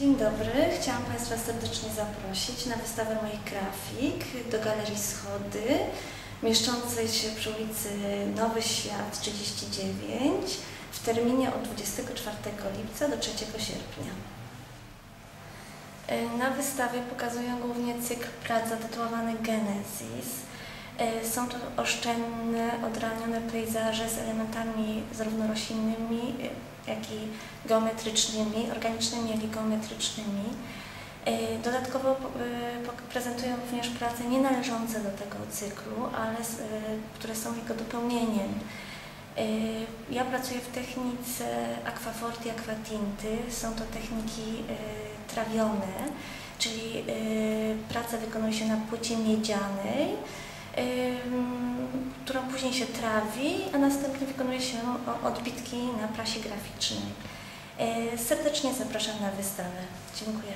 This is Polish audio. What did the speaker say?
Dzień dobry, chciałam Państwa serdecznie zaprosić na wystawę moich grafik do Galerii Schody, mieszczącej się przy ulicy Nowy Świat 39 w terminie od 24 lipca do 3 sierpnia. E, Na wystawie pokazuję głównie cykl prac zatytułowany Genesis. E, Są to oszczędne, odranione pejzaże z elementami zarówno roślinnymi, jak i geometrycznymi, organicznymi, jak i geometrycznymi. E, Dodatkowo pok- prezentuję również prace nie należące do tego cyklu, ale e, które są jego dopełnieniem. Ja pracuję w technice aquaforti, aquatinty. Są to techniki trawione, czyli e, pracę wykonuje się na płycie miedzianej, którą później się trawi, a następnie wykonuje się odbitki na prasie graficznej. E, Serdecznie zapraszam na wystawę. Dziękuję.